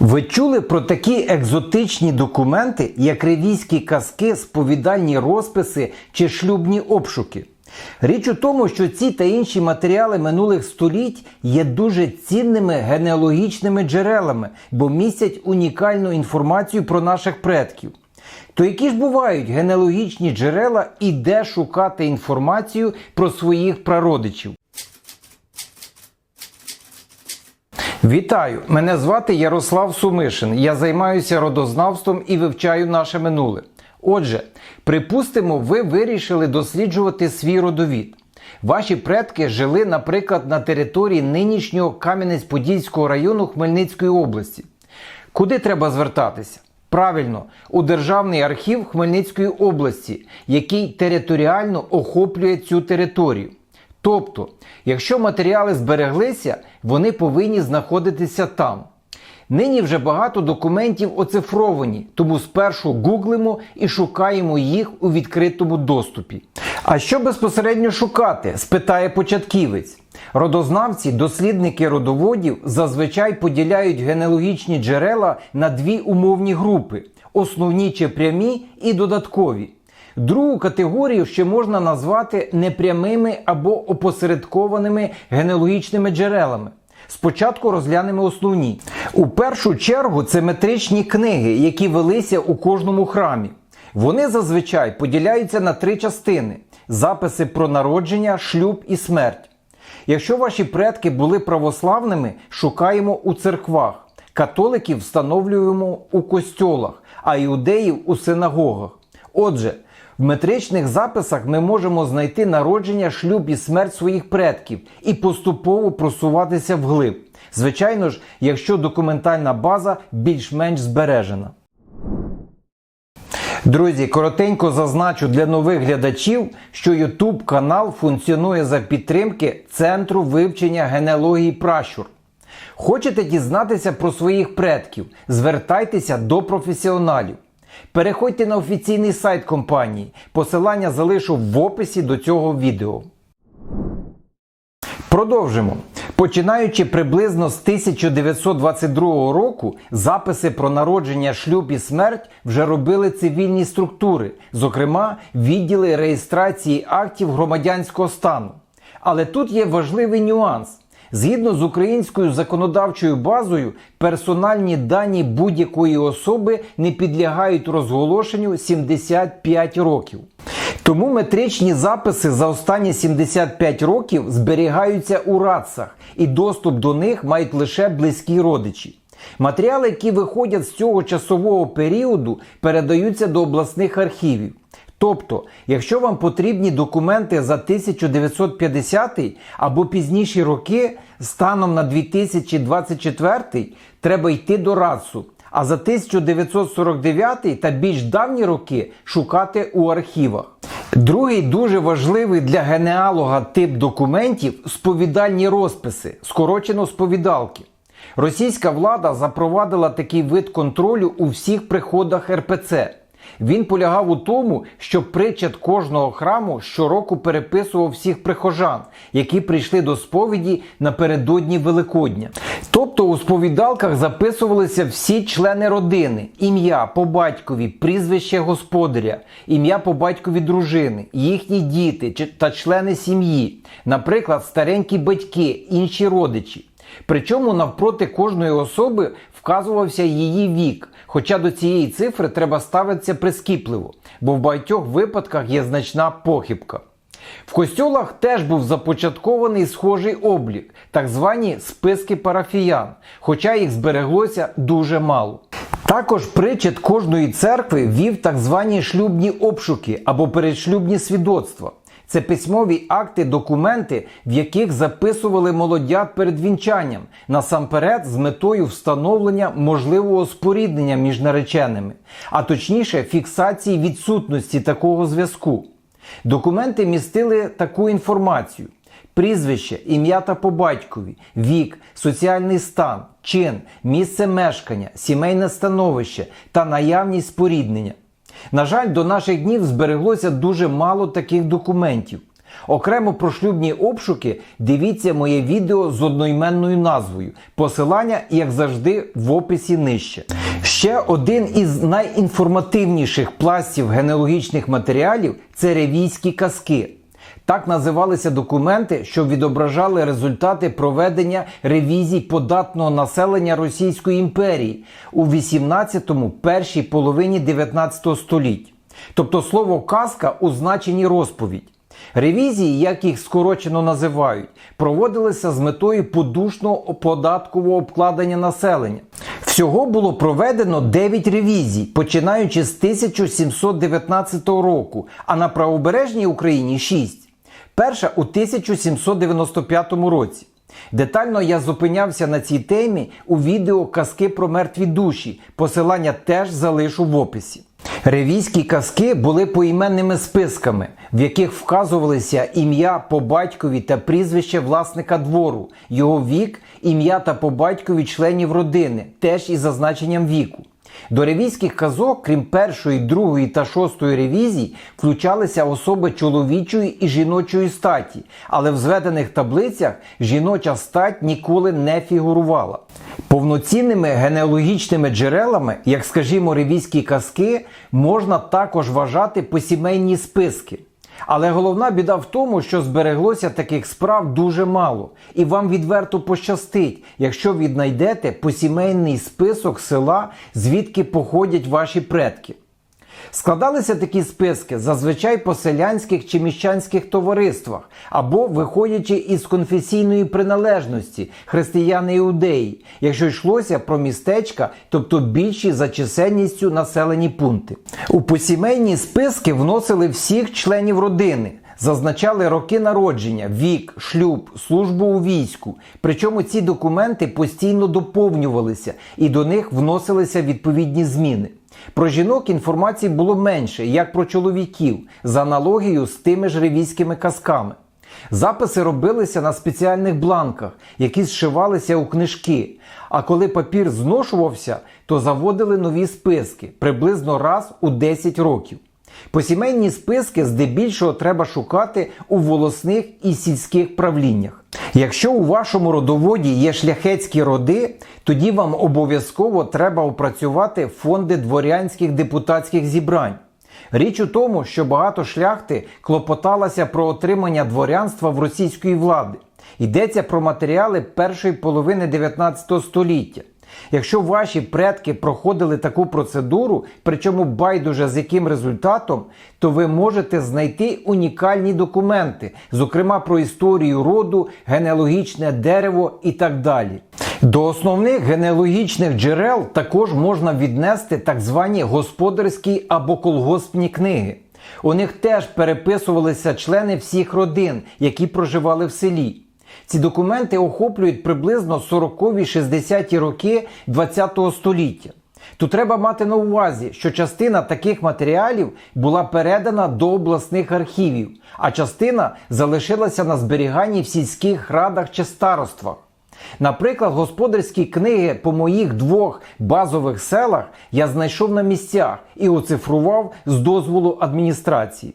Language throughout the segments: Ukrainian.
Ви чули про такі екзотичні документи, як ревійські казки, сповідальні розписи чи шлюбні обшуки? Річ у тому, що ці та інші матеріали минулих століть є дуже цінними генеалогічними джерелами, бо містять унікальну інформацію про наших предків. То які ж бувають генеалогічні джерела і де шукати інформацію про своїх прародичів? Вітаю! Мене звати Ярослав Сумишин. Я займаюся родознавством і вивчаю наше минуле. Отже, припустимо, ви вирішили досліджувати свій родовід. Ваші предки жили, наприклад, на території нинішнього Кам'янець-Подільського району Хмельницької області. Куди треба звертатися? Правильно, у Державний архів Хмельницької області, який територіально охоплює цю територію. Тобто, якщо матеріали збереглися, вони повинні знаходитися там. Нині вже багато документів оцифровані, тому спершу гуглимо і шукаємо їх у відкритому доступі. А що безпосередньо шукати? спитає початківець. Родознавці, дослідники родоводів зазвичай поділяють генеалогічні джерела на дві умовні групи: основні чи прямі і додаткові. Другу категорію ще можна назвати непрямими або опосередкованими генеалогічними джерелами. Спочатку розглянемо основні. У першу чергу це метричні книги, які велися у кожному храмі. Вони зазвичай поділяються на три частини: записи про народження, шлюб і смерть. Якщо ваші предки були православними, шукаємо у церквах, католиків встановлюємо у костьолах, а іудеїв у синагогах. Отже, в метричних записах ми можемо знайти народження, шлюб і смерть своїх предків і поступово просуватися вглиб. Звичайно ж, якщо документальна база більш-менш збережена. Друзі, коротенько зазначу для нових глядачів, що YouTube канал функціонує за підтримки Центру вивчення генеалогії пращур. Хочете дізнатися про своїх предків? Звертайтеся до професіоналів. Переходьте на офіційний сайт компанії. Посилання залишу в описі до цього відео. Продовжимо. Починаючи приблизно з 1922 року, записи про народження, шлюб і смерть вже робили цивільні структури, зокрема відділи реєстрації актів громадянського стану. Але тут є важливий нюанс. Згідно з українською законодавчою базою, персональні дані будь-якої особи не підлягають розголошенню 75 років. Тому метричні записи за останні 75 років зберігаються у РАЦах, і доступ до них мають лише близькі родичі. Матеріали, які виходять з цього часового періоду, передаються до обласних архівів. Тобто, якщо вам потрібні документи за 1950 або пізніші роки, станом на 2024, треба йти до РАЦу, а за 1949 та більш давні роки шукати у архівах. Другий дуже важливий для генеалога тип документів сповідальні розписи, скорочено сповідалки. Російська влада запровадила такий вид контролю у всіх приходах РПЦ. Він полягав у тому, що причет кожного храму щороку переписував всіх прихожан, які прийшли до сповіді напередодні Великодня. Тобто у сповідалках записувалися всі члени родини: ім'я по батькові, прізвище господаря, ім'я по батькові дружини, їхні діти та члени сім'ї, наприклад, старенькі батьки, інші родичі. Причому навпроти кожної особи вказувався її вік, хоча до цієї цифри треба ставитися прискіпливо, бо в багатьох випадках є значна похибка. В костьолах теж був започаткований схожий облік, так звані списки парафіян, хоча їх збереглося дуже мало. Також причет кожної церкви вів так звані шлюбні обшуки або передшлюбні свідоцтва. Це письмові акти, документи, в яких записували молодят перед вінчанням, насамперед з метою встановлення можливого споріднення між нареченими, а точніше фіксації відсутності такого зв'язку. Документи містили таку інформацію: прізвище, ім'я та по батькові, вік, соціальний стан, чин, місце мешкання, сімейне становище та наявність споріднення. На жаль, до наших днів збереглося дуже мало таких документів. Окремо про шлюбні обшуки дивіться моє відео з одноіменною назвою. Посилання, як завжди, в описі нижче. Ще один із найінформативніших пластів генеалогічних матеріалів це ревійські казки. Так називалися документи, що відображали результати проведення ревізій податного населення Російської імперії у 18-му першій половині 19 століття. Тобто слово казка у значенні розповідь. Ревізії, як їх скорочено називають, проводилися з метою подушного податкового обкладення населення. Всього було проведено 9 ревізій, починаючи з 1719 року, а на правобережній Україні 6. Перша у 1795 році. Детально я зупинявся на цій темі у відео Казки про мертві душі. Посилання теж залишу в описі. Ревійські казки були поіменними списками, в яких вказувалися ім'я по батькові та прізвище власника двору, його вік, ім'я та по батькові членів родини, теж із зазначенням віку. До ревізьких казок, крім першої, другої та шостої ревізій, включалися особи чоловічої і жіночої статі, але в зведених таблицях жіноча стать ніколи не фігурувала. Повноцінними генеалогічними джерелами, як скажімо, ревізькі казки, можна також вважати посімейні списки. Але головна біда в тому, що збереглося таких справ дуже мало, і вам відверто пощастить, якщо віднайдете посімейний список села, звідки походять ваші предки. Складалися такі списки зазвичай по селянських чи міщанських товариствах, або виходячи із конфесійної приналежності християни іудеї, якщо йшлося про містечка, тобто більші за чисельністю населені пункти. У посімейні списки вносили всіх членів родини. Зазначали роки народження, вік, шлюб, службу у війську. Причому ці документи постійно доповнювалися і до них вносилися відповідні зміни. Про жінок інформації було менше, як про чоловіків, за аналогією з тими ж ревізькими казками. Записи робилися на спеціальних бланках, які зшивалися у книжки. А коли папір зношувався, то заводили нові списки приблизно раз у 10 років. Посімейні списки здебільшого треба шукати у волосних і сільських правліннях. Якщо у вашому родоводі є шляхетські роди, тоді вам обов'язково треба опрацювати фонди дворянських депутатських зібрань. Річ у тому, що багато шляхти клопоталося про отримання дворянства в російської влади. Йдеться про матеріали першої половини 19 століття. Якщо ваші предки проходили таку процедуру, причому байдуже з яким результатом, то ви можете знайти унікальні документи, зокрема про історію роду, генеалогічне дерево і так далі. До основних генеалогічних джерел також можна віднести так звані господарські або колгоспні книги. У них теж переписувалися члени всіх родин, які проживали в селі. Ці документи охоплюють приблизно 40-60 роки ХХ століття. Тут треба мати на увазі, що частина таких матеріалів була передана до обласних архівів, а частина залишилася на зберіганні в сільських радах чи староствах. Наприклад, господарські книги по моїх двох базових селах я знайшов на місцях і оцифрував з дозволу адміністрації.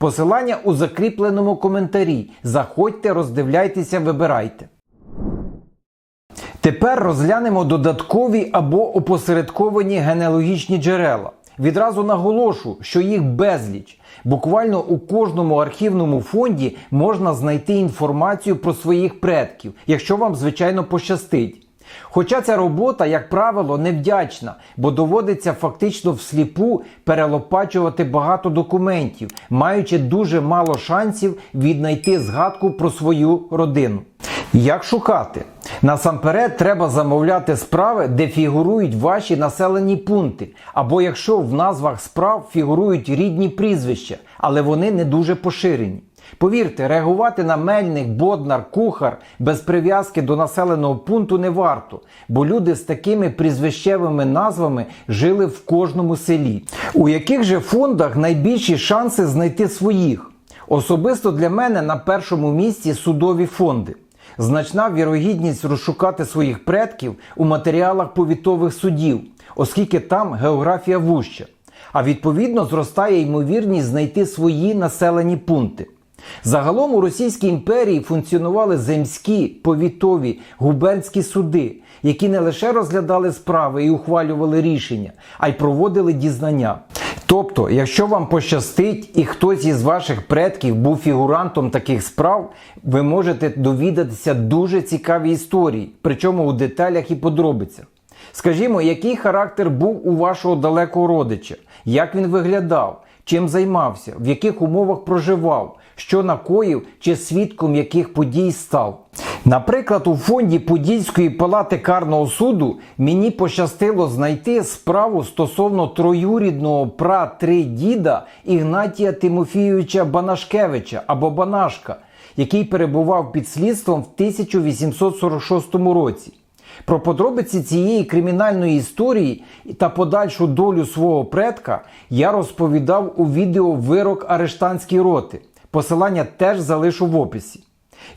Посилання у закріпленому коментарі. Заходьте, роздивляйтеся, вибирайте. Тепер розглянемо додаткові або опосередковані генеалогічні джерела. Відразу наголошу, що їх безліч. Буквально у кожному архівному фонді можна знайти інформацію про своїх предків, якщо вам, звичайно, пощастить. Хоча ця робота, як правило, невдячна, бо доводиться фактично всліпу перелопачувати багато документів, маючи дуже мало шансів віднайти згадку про свою родину. Як шукати? Насамперед треба замовляти справи, де фігурують ваші населені пункти, або якщо в назвах справ фігурують рідні прізвища, але вони не дуже поширені. Повірте, реагувати на мельник, боднар, кухар без прив'язки до населеного пункту не варто, бо люди з такими прізвищевими назвами жили в кожному селі. У яких же фондах найбільші шанси знайти своїх? Особисто для мене на першому місці судові фонди. Значна вірогідність розшукати своїх предків у матеріалах повітових судів, оскільки там географія вужча. А відповідно зростає ймовірність знайти свої населені пункти. Загалом у Російській імперії функціонували земські, повітові, губернські суди, які не лише розглядали справи і ухвалювали рішення, а й проводили дізнання. Тобто, якщо вам пощастить і хтось із ваших предків був фігурантом таких справ, ви можете довідатися дуже цікаві історії, причому у деталях і подробицях. Скажімо, який характер був у вашого далекого родича, як він виглядав, чим займався, в яких умовах проживав, що накоїв чи свідком яких подій став. Наприклад, у фонді Подільської палати карного суду мені пощастило знайти справу стосовно троюрідного пра-три-діда Ігнатія Тимофійовича Банашкевича або Банашка, який перебував під слідством в 1846 році. Про подробиці цієї кримінальної історії та подальшу долю свого предка я розповідав у відео Вирок арештанської роти. Посилання теж залишу в описі.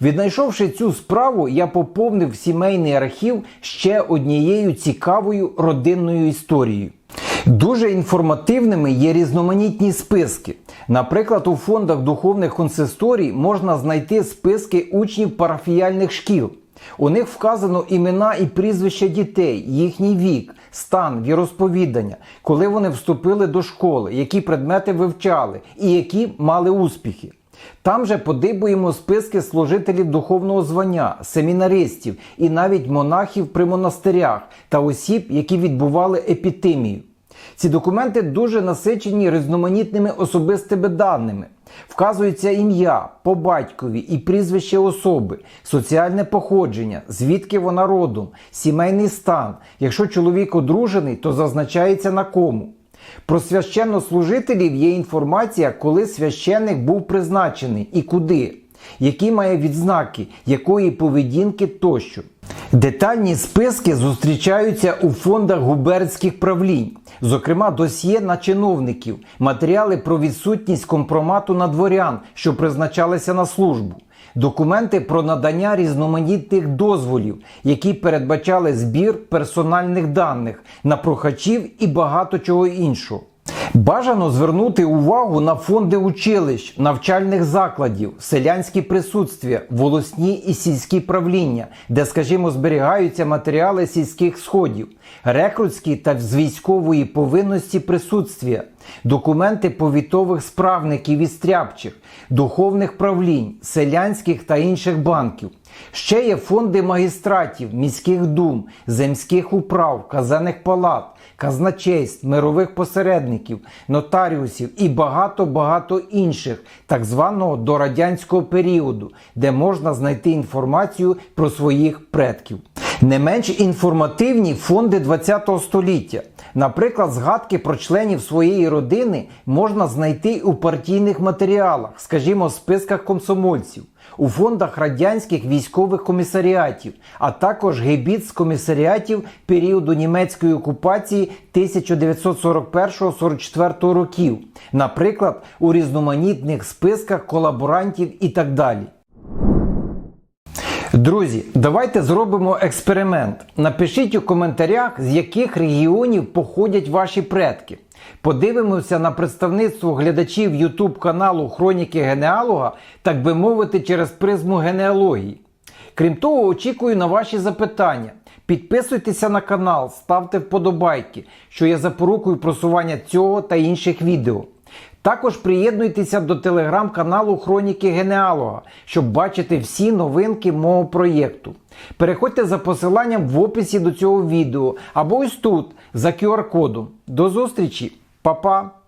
Віднайшовши цю справу, я поповнив сімейний архів ще однією цікавою родинною історією. Дуже інформативними є різноманітні списки. Наприклад, у фондах духовних консисторій можна знайти списки учнів парафіяльних шкіл. У них вказано імена і прізвища дітей, їхній вік, стан, віросповідання, коли вони вступили до школи, які предмети вивчали і які мали успіхи. Там же подибуємо списки служителів духовного звання, семінаристів і навіть монахів при монастирях та осіб, які відбували епітемію. Ці документи дуже насичені різноманітними особистими даними. Вказується ім'я по батькові і прізвище особи, соціальне походження, звідки вона родом, сімейний стан. Якщо чоловік одружений, то зазначається на кому. Про священнослужителів є інформація, коли священник був призначений і куди, які має відзнаки, якої поведінки тощо. Детальні списки зустрічаються у фондах губернських правлінь, зокрема досьє на чиновників, матеріали про відсутність компромату на дворян, що призначалися на службу, документи про надання різноманітних дозволів, які передбачали збір персональних даних на прохачів і багато чого іншого. Бажано звернути увагу на фонди училищ, навчальних закладів, селянські присутствія, волосні і сільські правління, де, скажімо, зберігаються матеріали сільських сходів, рекрутські та з військової повинності присутствія, документи повітових справників і стряпчих, духовних правлінь, селянських та інших банків. Ще є фонди магістратів, міських дум, земських управ, казенних палат, казначейств, мирових посередників, нотаріусів і багато-багато інших так званого дорадянського періоду, де можна знайти інформацію про своїх предків. Не менш інформативні фонди ХХ століття. Наприклад, згадки про членів своєї родини можна знайти у партійних матеріалах, скажімо, в списках комсомольців, у фондах радянських військових комісаріатів, а також гебіт з комісаріатів періоду німецької окупації 1941-44 років, наприклад, у різноманітних списках колаборантів і так далі. Друзі, давайте зробимо експеримент. Напишіть у коментарях, з яких регіонів походять ваші предки. Подивимося на представництво глядачів YouTube каналу Хроніки Генеалога, так би мовити, через призму генеалогії. Крім того, очікую на ваші запитання. Підписуйтеся на канал, ставте вподобайки, що є запорукою просування цього та інших відео. Також приєднуйтеся до телеграм-каналу Хроніки Генеалога, щоб бачити всі новинки мого проєкту. Переходьте за посиланням в описі до цього відео або ось тут за QR-кодом. До зустрічі, Па-па!